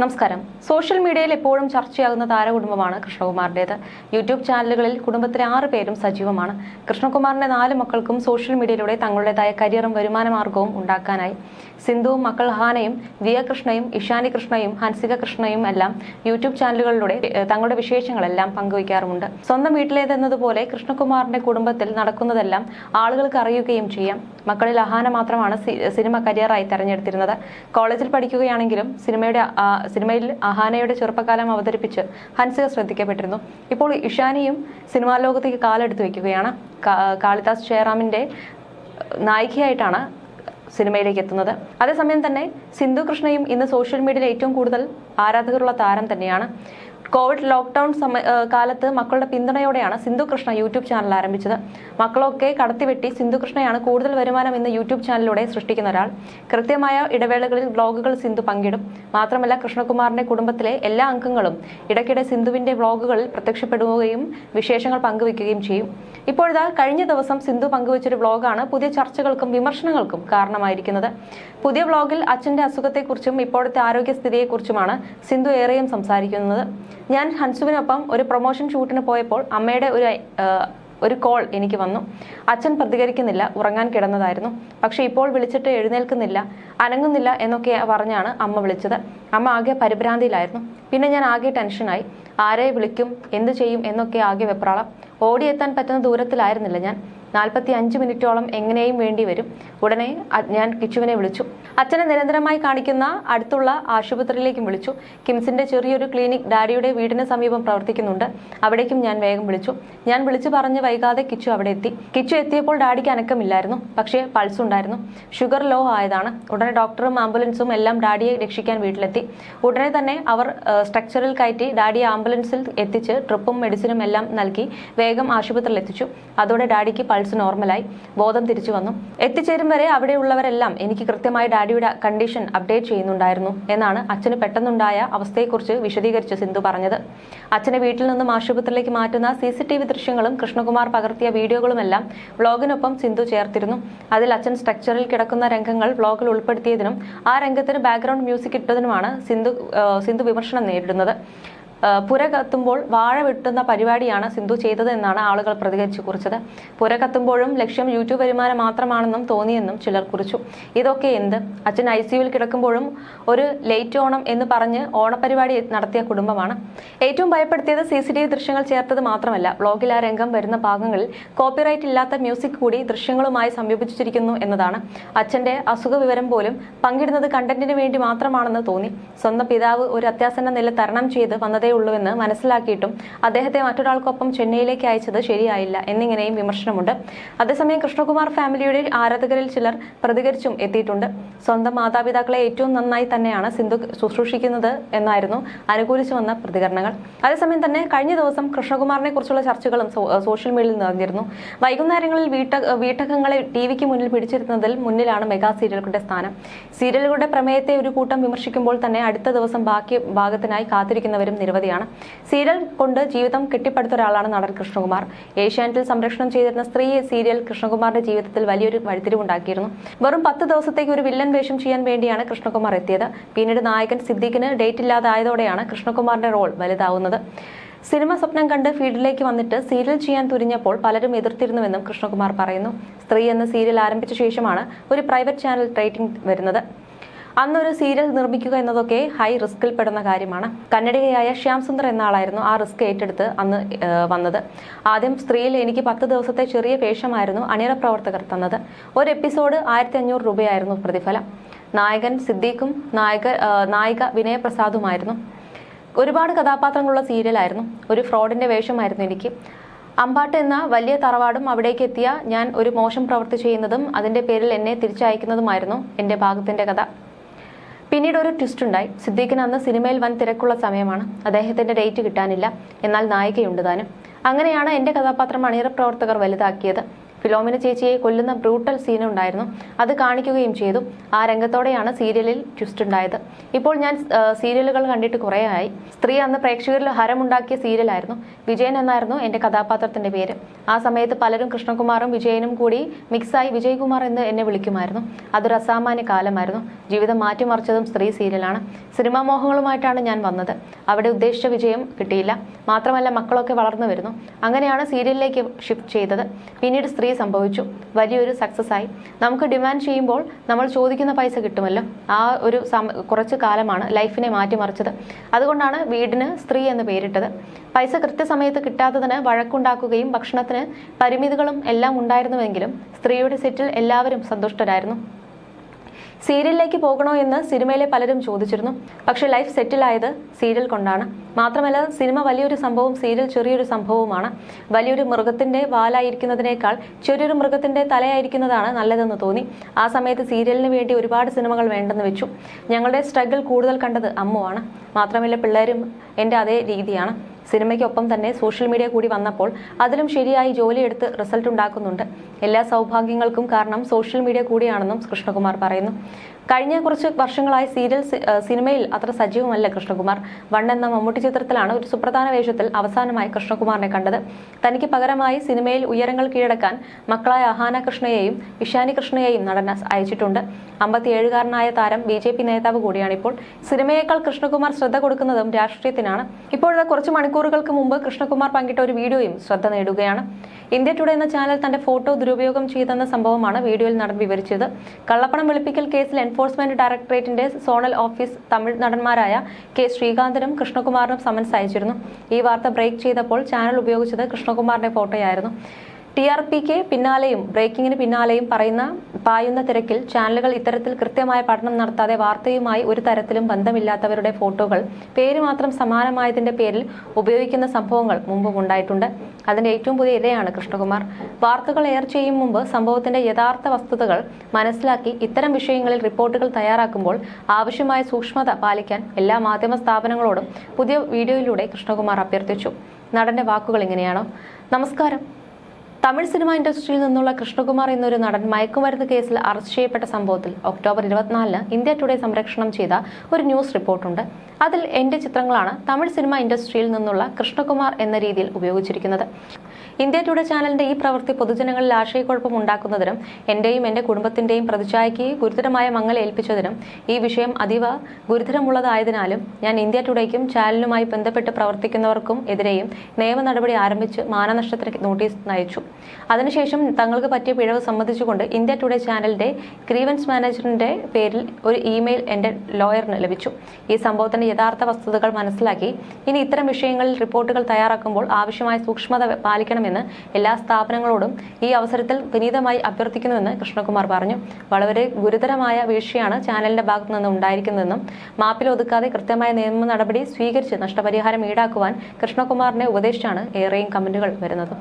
നമസ്കാരം. സോഷ്യൽ മീഡിയയിൽ എപ്പോഴും ചർച്ചയാകുന്ന താരകുടുംബമാണ് കൃഷ്ണകുമാറിന്റെത്. യൂട്യൂബ് ചാനലുകളിൽ കുടുംബത്തിലെ ആറ് പേരും സജീവമാണ്. കൃഷ്ണകുമാറിന്റെ നാല് മക്കൾക്കും സോഷ്യൽ മീഡിയയിലൂടെ തങ്ങളുടേതായ കരിയറും വരുമാന മാർഗവും ഉണ്ടാക്കാനായി. സിന്ധുവും മക്കൾ ഹാനയും ദിയ കൃഷ്ണയും ഇഷാനി കൃഷ്ണയും ഹൻസിക കൃഷ്ണയും എല്ലാം യൂട്യൂബ് ചാനലുകളിലൂടെ തങ്ങളുടെ വിശേഷങ്ങളെല്ലാം പങ്കുവയ്ക്കാറുമുണ്ട്. സ്വന്തം വീട്ടിലേതെന്നതുപോലെ കൃഷ്ണകുമാറിന്റെ കുടുംബത്തിൽ നടക്കുന്നതെല്ലാം ആളുകൾക്ക് അറിയുകയും ചെയ്യാം. മക്കളിൽ അഹാന മാത്രമാണ് സിനിമ കരിയറായി തെരഞ്ഞെടുത്തിരുന്നത്. കോളേജിൽ പഠിക്കുകയാണെങ്കിലും സിനിമയുടെ സിനിമയിൽ അഹാനയുടെ ചെറുപ്പകാലം അവതരിപ്പിച്ച് ഹൻസിക ശ്രദ്ധിക്കപ്പെട്ടിരുന്നു. ഇപ്പോൾ ഇഷാനിയും സിനിമാ ലോകത്തേക്ക് കാലെടുത്ത് വയ്ക്കുകയാണ്. കാളിദാസ് ജയറാമിന്റെ നായികയായിട്ടാണ് സിനിമയിലേക്ക് എത്തുന്നത്. അതേസമയം തന്നെ സിന്ധു കൃഷ്ണയും ഇന്ന് സോഷ്യൽ മീഡിയയിൽ ഏറ്റവും കൂടുതൽ ആരാധകരുള്ള താരം തന്നെയാണ്. കോവിഡ് ലോക്ക്ഡൗൺ സമയ കാലത്ത് മക്കളുടെ പിന്തുണയോടെയാണ് സിന്ധു കൃഷ്ണ യൂട്യൂബ് ചാനൽ ആരംഭിച്ചത്. മക്കളൊക്കെ കടത്തിവെട്ടി സിന്ധു കൃഷ്ണയാണ് കൂടുതൽ വരുമാനം ഇന്ന് യൂട്യൂബ് ചാനലിലൂടെ സൃഷ്ടിക്കുന്ന ഒരാൾ. കൃത്യമായ ഇടവേളകളിൽ വ്ളോഗുകൾ സിന്ധു പങ്കിടും. മാത്രമല്ല കൃഷ്ണകുമാറിന്റെ കുടുംബത്തിലെ എല്ലാ അംഗങ്ങളും ഇടയ്ക്കിടെ സിന്ധുവിന്റെ വ്ളോഗുകളിൽ പ്രത്യക്ഷപ്പെടുകയും വിശേഷങ്ങൾ പങ്കുവയ്ക്കുകയും ചെയ്യും. ഇപ്പോഴിതാ കഴിഞ്ഞ ദിവസം സിന്ധു പങ്കുവച്ചൊരു വ്ളോഗാണ് പുതിയ ചർച്ചകൾക്കും വിമർശനങ്ങൾക്കും കാരണമായിരിക്കുന്നത്. പുതിയ വ്ളോഗിൽ അച്ഛന്റെ അസുഖത്തെക്കുറിച്ചും ഇപ്പോഴത്തെ ആരോഗ്യസ്ഥിതിയെക്കുറിച്ചുമാണ് സിന്ധു ഏറെയും സംസാരിക്കുന്നത്. ഞാൻ ഹൻസുവിനൊപ്പം ഒരു പ്രൊമോഷൻ ഷൂട്ടിന് പോയപ്പോൾ അമ്മയുടെ ഒരു ഒരു കോൾ എനിക്ക് വന്നു. അച്ഛൻ പ്രതികരിക്കുന്നില്ല ഉറങ്ങാൻ കിടന്നതായിരുന്നു. പക്ഷെ ഇപ്പോൾ വിളിച്ചിട്ട് എഴുന്നേൽക്കുന്നില്ല അനങ്ങുന്നില്ല എന്നൊക്കെ പറഞ്ഞാണ് അമ്മ വിളിച്ചത്. അമ്മ ആകെ പരിഭ്രാന്തിയിലായിരുന്നു. പിന്നെ ഞാൻ ആകെ ടെൻഷനായി. ആരെ വിളിക്കും എന്ത് ചെയ്യും എന്നൊക്കെ ആകെ വെപ്രാളം. ഓടിയെത്താൻ പറ്റുന്ന ദൂരത്തിലായിരുന്നില്ല ഞാൻ. നാൽപ്പത്തി അഞ്ച് മിനിറ്റോളം എങ്ങനെയും വേണ്ടി വരും. ഉടനെ ഞാൻ കിച്ചുവിനെ വിളിച്ചു. അച്ഛനെ നിരന്തരമായി കാണിക്കുന്ന അടുത്തുള്ള ആശുപത്രിയിലേക്കും വിളിച്ചു. കിംസിന്റെ ചെറിയൊരു ക്ലിനിക് ഡാഡിയുടെ വീടിന് സമീപം പ്രവർത്തിക്കുന്നുണ്ട്. അവിടേക്കും ഞാൻ വേഗം വിളിച്ചു. ഞാൻ വിളിച്ചു പറഞ്ഞ് വൈകാതെ കിച്ചു അവിടെ എത്തി. കിച്ചു എത്തിയപ്പോൾ ഡാഡിക്ക് അനക്കമില്ലായിരുന്നു. പക്ഷേ പൾസ് ഉണ്ടായിരുന്നു. ഷുഗർ ലോ ആയതാണ്. ഉടനെ ഡോക്ടറും ആംബുലൻസും എല്ലാം ഡാഡിയെ രക്ഷിക്കാൻ വീട്ടിലെത്തി. ഉടനെ തന്നെ അവർ സ്ട്രക്ചറിൽ കയറ്റി ഡാഡിയെ ആംബുലൻസിൽ എത്തിച്ച് ട്രിപ്പും മെഡിസിനും എല്ലാം നൽകി വേഗം ആശുപത്രിയിൽ എത്തിച്ചു. അതോടെ ഡാഡിക്ക് പൾസ് നോർമലായി. ബോധം തിരിച്ചു വന്നു. എത്തിച്ചേരും വരെ അവിടെയുള്ളവരെല്ലാം എനിക്ക് കൃത്യമായി ഡാഡിയുടെ കണ്ടീഷൻ അപ്ഡേറ്റ് ചെയ്യുന്നുണ്ടായിരുന്നു എന്നാണ് അച്ഛന് പെട്ടെന്നുണ്ടായ അവസ്ഥയെക്കുറിച്ച് വിശദീകരിച്ച് സിന്ധു പറഞ്ഞത്. അച്ഛനെ വീട്ടിൽ നിന്നും ആശുപത്രിയിലേക്ക് മാറ്റുന്ന സി സി ടി വി ദൃശ്യങ്ങളും കൃഷ്ണകുമാർ പകർത്തിയ വീഡിയോകളുമെല്ലാം വ്ളോഗിനൊപ്പം സിന്ധു ചേർത്തിരുന്നു. അതിൽ അച്ഛൻ സ്ട്രക്ചറിൽ കിടക്കുന്ന രംഗങ്ങൾ വ്ളോഗിൽ ഉൾപ്പെടുത്തിയതിനും ആ രംഗത്തിന് ബാക്ക്ഗ്രൗണ്ട് മ്യൂസിക് ഇട്ടതിനുമാണ് സിന്ധു സിന്ധു വിമർശനം നേരിടുന്നത്. പുര കത്തുമ്പോൾ വാഴ വെട്ടുന്ന പരിപാടിയാണ് സിന്ധു ചെയ്തത് എന്നാണ് ആളുകൾ പ്രതികരിച്ചു കുറിച്ചത്. പുര കത്തുമ്പോഴും ലക്ഷ്യം യൂട്യൂബ് വരുമാനം മാത്രമാണെന്നും തോന്നിയെന്നും ചിലർ കുറിച്ചു. ഇതൊക്കെ എന്ത്? അച്ഛൻ ഐ സിയുവിൽ കിടക്കുമ്പോഴും ഒരു ലേറ്റ് ഓണം എന്ന് പറഞ്ഞ് ഓണപരിപാടി നടത്തിയ കുടുംബമാണ്. ഏറ്റവും ഭയപ്പെടുത്തിയത് സി സി ടി വി ദൃശ്യങ്ങൾ ചേർത്തത് മാത്രമല്ല വ്ലോഗിൽ ആ രംഗം വരുന്ന ഭാഗങ്ങളിൽ കോപ്പിറൈറ്റ് ഇല്ലാത്ത മ്യൂസിക് കൂടി ദൃശ്യങ്ങളുമായി സംയോജിപ്പിച്ചിരിക്കുന്നു എന്നതാണ്. അച്ഛന്റെ അസുഖ വിവരം പോലും പങ്കിടുന്നത് കണ്ടന്റിന് വേണ്ടി മാത്രമാണെന്ന് തോന്നി. സ്വന്തം പിതാവ് ഒരു അത്യാസന്ന നില തരണം ചെയ്ത് വന്നതേ ഉള്ളൂവെന്ന് മനസ്സിലാക്കിയിട്ടും അദ്ദേഹത്തെ മറ്റൊരാൾക്കൊപ്പം ചെന്നൈയിലേക്ക് അയച്ചത് ശരിയായില്ല എന്നിങ്ങനെയും വിമർശനമുണ്ട്. അതേസമയം കൃഷ്ണകുമാർ ഫാമിലിയുടെ ആരാധകരിൽ ചിലർ പ്രതികരിച്ചും എത്തിയിട്ടുണ്ട്. സ്വന്തം മാതാപിതാക്കളെ ഏറ്റവും നന്നായി തന്നെയാണ് സിന്ധു ശുശ്രൂഷിക്കുന്നത് എന്നായിരുന്നു അനുകൂലിച്ചു വന്ന പ്രതികരണങ്ങൾ. അതേസമയം തന്നെ കഴിഞ്ഞ ദിവസം കൃഷ്ണകുമാറിനെ കുറിച്ചുള്ള ചർച്ചകളും സോഷ്യൽ മീഡിയയിൽ നിറഞ്ഞിരുന്നു വൈകുന്നേരങ്ങളിൽ വീട്ട വീട്ടകങ്ങളെ ടി വിക്ക് മുന്നിൽ പിടിച്ചിരുന്നതിൽ മുന്നിലാണ് മെഗാ സീരിയലുകളുടെ സ്ഥാനം. സീരിയലുകളുടെ പ്രമേയത്തെ ഒരു കൂട്ടം വിമർശിക്കുമ്പോൾ തന്നെ അടുത്ത ദിവസം ബാക്കി ഭാഗത്തിനായി കാത്തിരിക്കുന്നവരും നിരവധിയാണ് സീരിയൽ കൊണ്ട് ജീവിതം കെട്ടിപ്പടുത്ത ഒരാളാണ് നടൻ കൃഷ്ണകുമാർ. ഏഷ്യാനെറ്റിൽ സംരക്ഷണം ചെയ്തിരുന്ന സ്ത്രീ സീരിയൽ കൃഷ്ണകുമാറിന്റെ ജീവിതത്തിൽ വലിയൊരു വഴിത്തിരിവുണ്ടാക്കിയിരുന്നു. വെറും പത്ത് ദിവസത്തേക്ക് ഒരു വില്ലൻ വേഷം ചെയ്യാൻ വേണ്ടിയാണ് കൃഷ്ണകുമാർ എത്തിയത്. പിന്നീട് നായകൻ സിദ്ദീഖിന് ഡേറ്റ് ഇല്ലാതായതോടെയാണ് കൃഷ്ണകുമാറിന്റെ റോൾ വലുതാവുന്നത്. സിനിമ സ്വപ്നം കണ്ട് ഫീൽഡിലേക്ക് വന്നിട്ട് സീരിയൽ ചെയ്യാൻ തുരിഞ്ഞപ്പോൾ പലരും എതിർത്തിരുന്നുവെന്നും കൃഷ്ണകുമാർ പറയുന്നു. സ്ത്രീ എന്ന സീരിയൽ ആരംഭിച്ച ശേഷമാണ് ഒരു പ്രൈവറ്റ് ചാനൽ റേറ്റിംഗ് വരുന്നത്. അന്നൊരു സീരിയൽ നിർമ്മിക്കുക എന്നതൊക്കെ ഹൈ റിസ്കിൽ പെടുന്ന കാര്യമാണ്. കന്നഡികയായ ശ്യാം സുന്ദർ എന്ന ആളായിരുന്നു ആ റിസ്ക് ഏറ്റെടുത്ത് അന്ന് വന്നത്. ആദ്യം സ്ത്രീയിൽ എനിക്ക് പത്ത് ദിവസത്തെ ചെറിയ വേഷമായിരുന്നു അണിയറ പ്രവർത്തകർ തന്നത്. ഒരു എപ്പിസോഡ് ആയിരത്തി അഞ്ഞൂറ് രൂപയായിരുന്നു പ്രതിഫലം. നായകൻ സിദ്ദീഖും നായക നായിക വിനയപ്രസാദുമായിരുന്നു. ഒരുപാട് കഥാപാത്രങ്ങളുള്ള സീരിയലായിരുന്നു. ഒരു ഫ്രോഡിന്റെ വേഷമായിരുന്നു എനിക്ക്. അമ്പാട്ട് എന്ന വലിയ തറവാടും അവിടേക്ക് എത്തിയ ഞാൻ ഒരു മോശം പ്രവൃത്തി ചെയ്യുന്നതും അതിന്റെ പേരിൽ എന്നെ തിരിച്ചയക്കുന്നതുമായിരുന്നു എന്റെ ഭാഗത്തിന്റെ കഥ. പിന്നീട് ഒരു ട്വിസ്റ്റ് ഉണ്ടായി. സിദ്ദീഖിന് അന്ന് സിനിമയിൽ വൻ തിരക്കുള്ള സമയമാണ്. അദ്ദേഹത്തിന്റെ ഡേറ്റ് കിട്ടാനില്ല. എന്നാൽ നായികയുണ്ട് താനും. അങ്ങനെയാണ് എന്റെ കഥാപാത്രം അണിയറ പ്രവർത്തകർ വലുതാക്കിയത്. ഫിലോമിന ചേച്ചിയെ കൊല്ലുന്ന ബ്രൂട്ടൽ സീൻ ഉണ്ടായിരുന്നു അത് കാണിക്കുകയും ചെയ്തു. ആ രംഗത്തോടെയാണ് സീരിയലിൽ ട്വിസ്റ്റ് ഉണ്ടായത്. ഇപ്പോൾ ഞാൻ സീരിയലുകൾ കണ്ടിട്ട് കുറേ ആയി സ്ത്രീ അന്ന് പ്രേക്ഷകരിൽ ഹരമുണ്ടാക്കിയ സീരിയലായിരുന്നു. വിജയൻ എന്നായിരുന്നു എന്റെ കഥാപാത്രത്തിന്റെ പേര്. ആ സമയത്ത് പലരും കൃഷ്ണകുമാറും വിജയനും കൂടി മിക്സായി വിജയകുമാർ എന്ന് എന്നെ വിളിക്കുമായിരുന്നു. അതൊരു അസാമാന്യ കാലമായിരുന്നു. ജീവിതം മാറ്റിമറിച്ചതും സ്ത്രീ സീരിയലാണ്. സിനിമാ മോഹങ്ങളുമായിട്ടാണ് ഞാൻ വന്നത്. അവിടെ ഉദ്ദേശിച്ച വിജയം കിട്ടിയില്ല. മാത്രമല്ല മക്കളൊക്കെ വളർന്നു വരുന്നു. അങ്ങനെയാണ് സീരിയലിലേക്ക് ഷിഫ്റ്റ് ചെയ്തത്. പിന്നീട് സ്ത്രീ സംഭവിച്ചു. വലിയൊരു സക്സസ് ആയി. നമുക്ക് ഡിമാൻഡ് ചെയ്യുമ്പോൾ നമ്മൾ ചോദിക്കുന്ന പൈസ കിട്ടുമല്ലോ. ആ ഒരു കുറച്ച് കാലമാണ് ലൈഫിനെ മാറ്റിമറിച്ചത്. അതുകൊണ്ടാണ് വീടിന് സ്ത്രീ എന്ന് പേരിട്ടത്. പൈസ കൃത്യസമയത്ത് കിട്ടാത്തതിന് വഴക്കുണ്ടാക്കുകയും ഭക്ഷണത്തിന് പരിമിതികളും എല്ലാം ഉണ്ടായിരുന്നുവെങ്കിലും സ്ത്രീയുടെ സെറ്റിൽ എല്ലാവരും സന്തുഷ്ടരായിരുന്നു. സീരിയലിലേക്ക് പോകണോ എന്ന് സിനിമയിലെ പലരും ചോദിച്ചിരുന്നു. പക്ഷേ ലൈഫ് സെറ്റിലായത് സീരിയൽ കൊണ്ടാണ്. മാത്രമല്ല സിനിമ വലിയൊരു സംഭവം സീരിയൽ ചെറിയൊരു സംഭവവുമാണ്. വലിയൊരു മൃഗത്തിന്റെ വാലായിരിക്കുന്നതിനേക്കാൾ ചെറിയൊരു മൃഗത്തിന്റെ തലയായിരിക്കുന്നതാണ് നല്ലതെന്ന് തോന്നി. ആ സമയത്ത് സീരിയലിന് വേണ്ടി ഒരുപാട് സിനിമകൾ വേണ്ടെന്ന് വെച്ചു. ഞങ്ങളുടെ സ്ട്രഗിൾ കൂടുതൽ കണ്ടത് അമ്മുവാണ്. മാത്രമല്ല പിള്ളേരും എന്റെ അതേ രീതിയാണ്. സിനിമയ്ക്കൊപ്പം തന്നെ സോഷ്യൽ മീഡിയ കൂടി വന്നപ്പോൾ അതിലും ശരിയായി ജോലിയെടുത്ത് റിസൾട്ട് ഉണ്ടാക്കുന്നുണ്ട്. എല്ലാ സൗഭാഗ്യങ്ങൾക്കും കാരണം സോഷ്യൽ മീഡിയ കൂടിയാണെന്നും കൃഷ്ണകുമാർ പറയുന്നു. കഴിഞ്ഞ കുറച്ച് വർഷങ്ങളായി സീരിയൽ സിനിമയിൽ അത്ര സജീവമല്ല കൃഷ്ണകുമാർ. വൺ എന്ന മമ്മൂട്ടി ചിത്രത്തിലാണ് ഒരു സുപ്രധാന വേഷത്തിൽ അവസാനമായി കൃഷ്ണകുമാറിനെ കണ്ടത്. തനിക്ക് പകരമായി സിനിമയിൽ ഉയരങ്ങൾ കീഴടക്കാൻ മക്കളായ അഹാന കൃഷ്ണയെയും ഇഷാനി കൃഷ്ണയെയും നടൻ അയച്ചിട്ടുണ്ട്. അമ്പത്തിയേഴുകാരനായ താരം ബി ജെ പി നേതാവ് കൂടിയാണിപ്പോൾ. സിനിമയേക്കാൾ കൃഷ്ണകുമാർ ശ്രദ്ധ കൊടുക്കുന്നതും രാഷ്ട്രീയത്തിനാണ്. ഇപ്പോഴത്തെ കുറച്ച് മണിക്കൂറുകൾക്ക് മുമ്പ് കൃഷ്ണകുമാർ പങ്കിട്ട ഒരു വീഡിയോയും ശ്രദ്ധ നേടുകയാണ്. ഇന്ത്യ ടുഡേ എന്ന ചാനൽ തന്റെ ഫോട്ടോ ദുരുപയോഗം ചെയ്തെന്ന സംഭവമാണ് വീഡിയോയിൽ നടൻ വിവരിച്ചത്. കള്ളപ്പണം വെളുപ്പിക്കൽ കേസിൽ എൻഫോഴ്സ്മെന്റ് ഡയറക്ടറേറ്റിന്റെ സോണൽ ഓഫീസ് തമിഴ് നടന്മാരായ കെ ശ്രീകാന്തനും കൃഷ്ണകുമാറിനും സമൻസ് അയച്ചിരുന്നു. ഈ വാർത്ത ബ്രേക്ക് ചെയ്തപ്പോൾ ചാനൽ ഉപയോഗിച്ചത് കൃഷ്ണകുമാറിന്റെ ഫോട്ടോയായിരുന്നു ടി ആർ പിക്ക് പിന്നാലെയും ബ്രേക്കിങ്ങിന് പിന്നാലെയും പറയുന്ന പായുന്ന തിരക്കിൽ ചാനലുകൾ ഇത്തരത്തിൽ കൃത്യമായ പഠനം നടത്താതെ വാർത്തയുമായി ഒരു തരത്തിലും ബന്ധമില്ലാത്തവരുടെ ഫോട്ടോകൾ പേര് മാത്രം സമാനമായതിന്റെ പേരിൽ ഉപയോഗിക്കുന്ന സംഭവങ്ങൾ മുമ്പും ഉണ്ടായിട്ടുണ്ട്. അതിന്റെ ഏറ്റവും പുതിയ ഇരയാണ് കൃഷ്ണകുമാർ. വാർത്തകൾ എയർ ചെയ്യും മുമ്പ് സംഭവത്തിന്റെ യഥാർത്ഥ വസ്തുതകൾ മനസ്സിലാക്കി ഇത്തരം വിഷയങ്ങളിൽ റിപ്പോർട്ടുകൾ തയ്യാറാക്കുമ്പോൾ ആവശ്യമായ സൂക്ഷ്മത പാലിക്കാൻ എല്ലാ മാധ്യമ സ്ഥാപനങ്ങളോടും പുതിയ വീഡിയോയിലൂടെ കൃഷ്ണകുമാർ അഭ്യർത്ഥിച്ചു. നടന്റെ വാക്കുകൾ ഇങ്ങനെയാണോ? നമസ്കാരം. തമിഴ് സിനിമ ഇൻഡസ്ട്രിയിൽ നിന്നുള്ള കൃഷ്ണകുമാർ എന്നൊരു നടൻ മയക്കുമരുന്ന് കേസിൽ അറസ്റ്റ് ചെയ്യപ്പെട്ട സംഭവത്തിൽ ഒക്ടോബർ ഇരുപത്തിനാലിന് ഇന്ത്യ ടുഡേ സംരക്ഷണം ചെയ്ത ഒരു ന്യൂസ് റിപ്പോർട്ടുണ്ട്. അതിൽ എന്റെ ചിത്രങ്ങളാണ് തമിഴ് സിനിമ ഇൻഡസ്ട്രിയിൽ നിന്നുള്ള കൃഷ്ണകുമാർ എന്ന രീതിയിൽ ഉപയോഗിച്ചിരിക്കുന്നത്. ഇന്ത്യ ടുഡേ ചാനലിന്റെ ഈ പ്രവൃത്തി പൊതുജനങ്ങളിൽ ആശയക്കുഴപ്പം ഉണ്ടാക്കുന്നതിനും എന്റെയും എന്റെ കുടുംബത്തിന്റെയും പ്രതിച്ഛായയ്ക്ക് ഗുരുതരമായ മങ്ങൽ ഏൽപ്പിച്ചതിനും ഈ വിഷയം അതീവ ഗുരുതരമുള്ളതായതിനാലും ഞാൻ ഇന്ത്യ ടുഡേക്കും ചാനലുമായി ബന്ധപ്പെട്ട് പ്രവർത്തിക്കുന്നവർക്കും എതിരെയും നിയമ നടപടി ആരംഭിച്ച് മാനനഷ്ടത്തിന് നോട്ടീസ് നയിച്ചു. അതിനുശേഷം തങ്ങൾക്ക് പറ്റിയ പിഴവ് സംബന്ധിച്ചുകൊണ്ട് ഇന്ത്യ ടുഡേ ചാനലിന്റെ ഗ്രീവൻസ് മാനേജറിന്റെ പേരിൽ ഒരു ഇമെയിൽ എന്റെ ലോയറിന് ലഭിച്ചു. ഈ സംഭവത്തിന്റെ യഥാർത്ഥ വസ്തുതകൾ മനസ്സിലാക്കി. ഇനി ഇത്തരം വിഷയങ്ങളിൽ റിപ്പോർട്ടുകൾ തയ്യാറാക്കുമ്പോൾ ആവശ്യമായ സൂക്ഷ്മത പാലിക്കണമെന്ന് എല്ലാ സ്ഥാപനങ്ങളോടും ഈ അവസരത്തിൽ വിനീതമായി അഭ്യർത്ഥിക്കുന്നുവെന്ന് കൃഷ്ണകുമാർ പറഞ്ഞു. വളരെ ഗുരുതരമായ വീഴ്ചയാണ് ചാനലിന്റെ ഭാഗത്തു നിന്ന് ഉണ്ടായിരിക്കുന്നതെന്നും മാപ്പിൽ ഒതുക്കാതെ കൃത്യമായ നിയമ നടപടി സ്വീകരിച്ച് നഷ്ടപരിഹാരം ഈടാക്കുവാൻ കൃഷ്ണകുമാറിനെ ഉപദേശിച്ചാണ് ഏറെയും കമന്റുകൾ വരുന്നത്.